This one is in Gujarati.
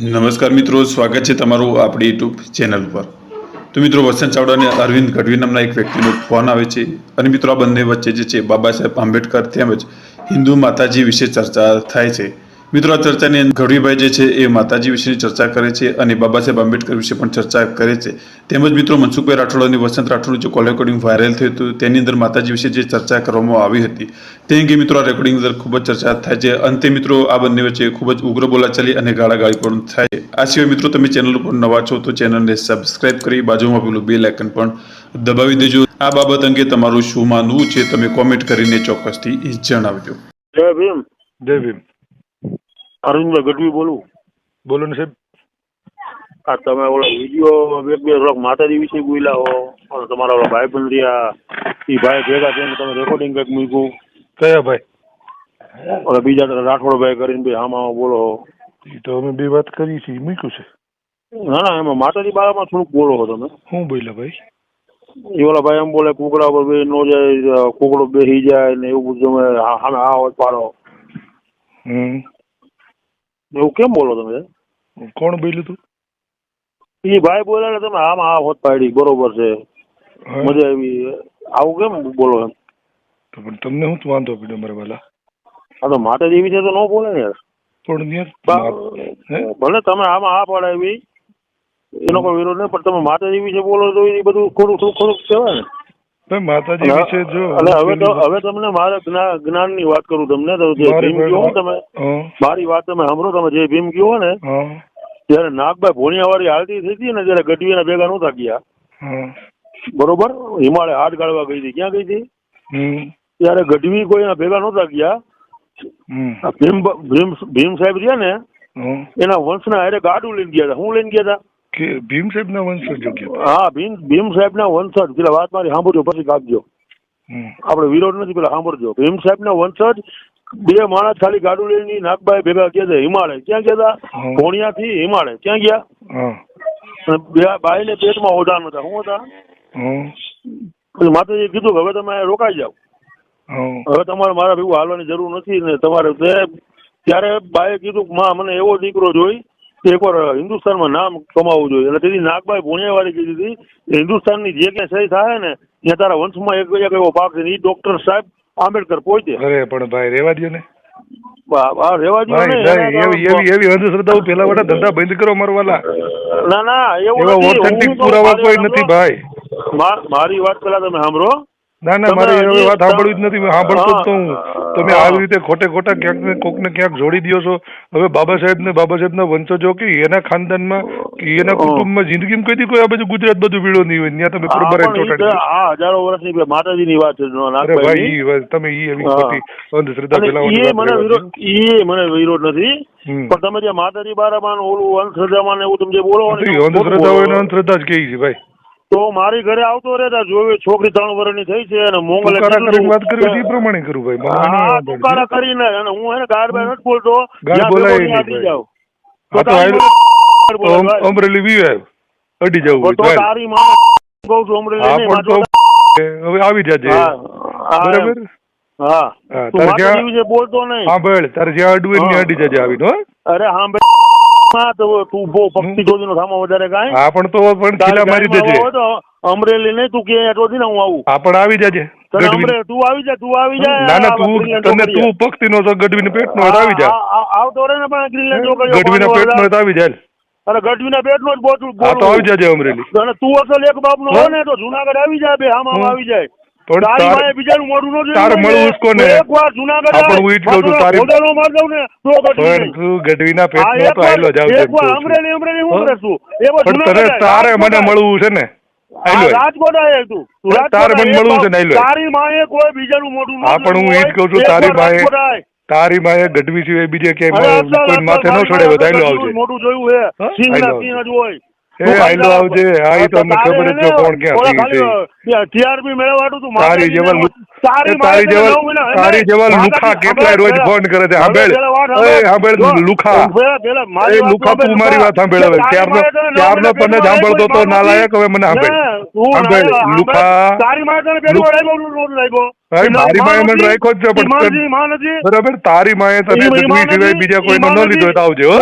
નમસ્કાર મિત્રો, સ્વાગત છે તમારું આપણી યુટ્યુબ ચેનલ પર તો મિત્રો, વસંત ચાવડા અને અરવિંદ ગઢવી નામના એક વ્યક્તિનો ફોન આવે છે અને મિત્રો, આ બંને વચ્ચે જે છે, બાબા સાહેબ આંબેડકર તેમજ હિન્દુ માતાજી વિશે ચર્ચા થાય છે. મિત્રો આ ચર્ચાની અંદર ગઢવીભાઈ જે છે એ માતાજી વિશેની ચર્ચા કરે છે અને બાબા સાહેબ આંબેડકર વિશે પણ ચર્ચા કરે છે. તેમજ મિત્રો મનસુખભાઈ રાઠોડ અને વસંત રાઠોડનું જે કોલ રેકોર્ડિંગ વાયરલ થયું હતું તેની અંદર માતાજી વિશે જે ચર્ચા કરવામાં આવી હતી તે અંગે મિત્રો આ રેકોર્ડિંગ અંદર ખૂબ જ ચર્ચા થાય છે. અંતે મિત્રો આ બંને વચ્ચે ખૂબ જ ઉગ્ર બોલાચાલી અને ગાળાગાળી પણ થાય આ સિવાય મિત્રો તમે ચેનલ ઉપર નવા છો તો ચેનલને સબસ્ક્રાઇબ કરી બાજુમાં પેલું બે લાઇકન પણ દબાવી દેજો. આ બાબત અંગે તમારું શું માનવું છે તમે કોમેન્ટ કરીને ચોક્કસથી જણાવજો. જય ભીમ. જય ભીમ. અરવિંદભાઈ ગઢવી બોલું? બોલો ને સાહેબ. આ તમે ઓલા વીડિયો બે બે રોક માતાજી વિશે બોલ્યા હો અને તમારા ઓલા ભાઈ પણ રહ્યા. એ ભાઈ ભેગા થઈને તમે રેકોર્ડિંગ કંઈક મૂક્યું? કયા ભાઈ? ઓલા બીજા રાઠોડભાઈ કરીને ભાઈ આમાં બોલો એ તો અમે બે વાત કરી છે મૂક્યું છે? ના ના એમાં માતાજી બારામાં થોડુંક બોલો હો તમે. શું બોલ્યા ભાઈ? એ ઓલા ભાઈ એમ બોલે કુકડા પર બે નો જાય કુકડો બેસી જાય ને એવું બધું તમે હા સામે આ પાડો. હમ. એવું કેમ બોલો તમે? કોણ બોલ્યું તું? એ ભાઈ બોલે તમે આમાં આ હોત પાડી બરોબર છે. મજા આવી. આવું કેમ બોલો એમ? તો પણ તમને હું વાંધો પડ્યો મારા વાલા? હા તો માતાજી છે તો ન બોલે ને યાર. પણ યાર ભલે તમે આમાં આ પડાવી એનો કોઈ વિરોધ નહીં પણ તમે માતાજી છે બોલો તો એ બધું ખોટું થોડું ખોટું કહેવાય ને. માતાજી વિશે જો અને હવે તો હવે તમને મારા જ્ઞાનની વાત કરું તમને તો જે ભીમ કહો તમે મારી વાત તમે સાંભળો તમે જે ભીમ કયો ને હા. ત્યારે નાગભાઈ ભોણિયાવાળી હાલતી થઈ હતી ને ત્યારે ગઢવીના ભેગા નહોતા ગયા. બરોબર? હિમાલય હાથ ગાળવા ગઈ હતી. ક્યાં ગઈ હતી? ત્યારે ગઢવી કોઈના ભેગા નહોતા ગયા. ભીમ ભીમ ભીમ સાહેબ રહ્યા ને એના વંશના હારે ગાડું લઈને ગયા હતા. હું લઈને ગયા હતા? કે ભીમ સાહેબના વંશજ હા ભીમ ભીમ સાહેબના વંશજ. પેલા વાત મારી સાંભળજો પછી કાપજો આપણે વિરોધ નથી પેલા સાંભળજો. ભીમ સાહેબ ના વંશજ બે માણસ ખાલી ગાડું લઈને નાગભાઈ ભેગા ગયા હિમાલય. ક્યાં ગયા હતા થી હિમાલય. ક્યાં ગયા? બે બાઈ ને પેટમાં ઓઢાણ હતા. શું હતા? માતાજી કીધું કે હવે તમે રોકાઈ જાઓ. હવે તમારે મારા ભેગું હાલવાની જરૂર નથી ને તમારે ત્યારે બાએ કીધું કે માં મને એવો દીકરો જોઈ એકવાર હિન્દુસ્તાનમાં નામ કમાવવું જોઈએ. એટલે તેથી નાગભાઈ ભોણિયાવાળી કીધી હતી હિન્દુસ્તાનની જે ક્યાંય સહી થાય ને ત્યાં તારા વંશમાં એક એક એવો પાક છે એ ડોક્ટર સાહેબ આંબેડકર પહોંચે અરે પણ ભાઈ રેવા દો ને રેવા એવી એવી એવી અંધશ્રદ્ધાઓ પેલા વાળા ધંધા બંધ કરો મારા ના ના એવું ઓથેન્ટિક પુરાવા કોઈ નથી ભાઈ. મા- મારી વાત પેલા તમે સાંભળો. ના ના મારે એવી વાત સાંભળવી જ નથી સાંભળતો જ તો હું. તમે આવી રીતે ખોટે ખોટા ક્યાંક ને કોક ને ક્યાંક જોડી દો છો. હવે બાબા સાહેબ ને બાબા સાહેબ ના વંશજો કે એના ખાનદાનમાં કે એના. કુટુંબમાં જિંદગીમાં કદી કોઈ આ બધું ગુજરાત બધું ભીડો નહીં હોય ત્યાં તમે બરોબર આ હજારો વર્ષની માતાજીની વાત છે અરે ભાઈ ઈ તમે ઈ એવી ખોટી અંધશ્રદ્ધા ફેલાવવાની ઈ મને વિરોધ ઈ મને વિરોધ નથી. પણ તમે જે માતાજી બારામાં ઓલું અંધશ્રદ્ધામાં એવું તમે જે બોલો. એ અંધશ્રદ્ધા હોય. અંધશ્રદ્ધા જ કહી છે ભાઈ? તો મારી ઘરે આવતો રે જોવે છોકરી ત્રણ વર્ષની થઈ છે અને મોંગલે વાત કરવી એ પ્રમાણે કરું ભાઈ હા તુકારા કરીને અને હું એને ગાર બાર નથી બોલતો. બોલાય ભાઈ. તો તો ભાઈ. અમરેલી વી અડી જવું તો. તારી માં કહું છું અમરેલી હવે આવી જાજે. બરાબર? હા. તારે જ્યાં- બોલતો નહીં. હા ભાઈ તારે જ્યાં અડવું. ત્યાં અડી જાજે આવીને હો. અરે હા બે માં તો તું બહુ ભક્તિ જોડીનો થામા વધારે કાંઈ હા પણ તો પણ ખીલા મારી દેજે. અમરેલી નહીં તું કે ને હું આવું. હા પણ આવી જાજે ગઢવી તું આવી જા તું આવી જા. ના ના તું તને તું પક્ષી નો છો ગઢવીને પેટ નો આવી જા. આવતો રે ને પણ પેટ નો આવી જાય અને ગઢવીના પેટનો જ બોલું તો આવી જાજે અમરેલી. અને તું અસલ એક બાપનો નો હો ને તો જુનાગઢ આવી જાય બે આમ આવી જાય. તારી માએ બીજાનું મોઢું ન તારે હોય મળવું ને, જુનાગઢ હા, પણ આય, હું ઈ છું, તારી- ઘોડેલો માર દઉં ને તો ગઢવી તું ગઢવીના પેટ તો આયલો જાવ એકવાર અમરેલી અમરેલી હું હા? કરશું એવો તને તારે મને મળવું છે ને? છે માએ છું, ગઢવી સિવાય બીજે ક્યાંય માથે ન છોડે બધા મોઢું જોયું હોય. એ આયલો આવજે. હા, તો અમને ખબર જ કોણ છે. ટીઆરપી તું તારી તારી એ તારી જેવા નવ મહિના- તારી જેવા માતાજી, લુખા કેટલા રોજ ફોન કરે છે હવે સાંભળ પેલા વાત એ સાંભળ. સાંભળ લુખા પેલા- પેલા એ લુખા તું મારી વાત સાંભળ હવે ત્યારનો ત્યારનો તને સાંભળતો તો ના નાલાયક હવે મને સાંભળ તું લુખા તારી માએ પેટમાં રાખ્યો, નહોતો રાખ્યો. ભાઈ, મારી માએ મને રાખ્યો જ છે, પણ. બરાબર તારી માએ તને સિવાય બીજા કોઈને ન લીધો તો આવજે હો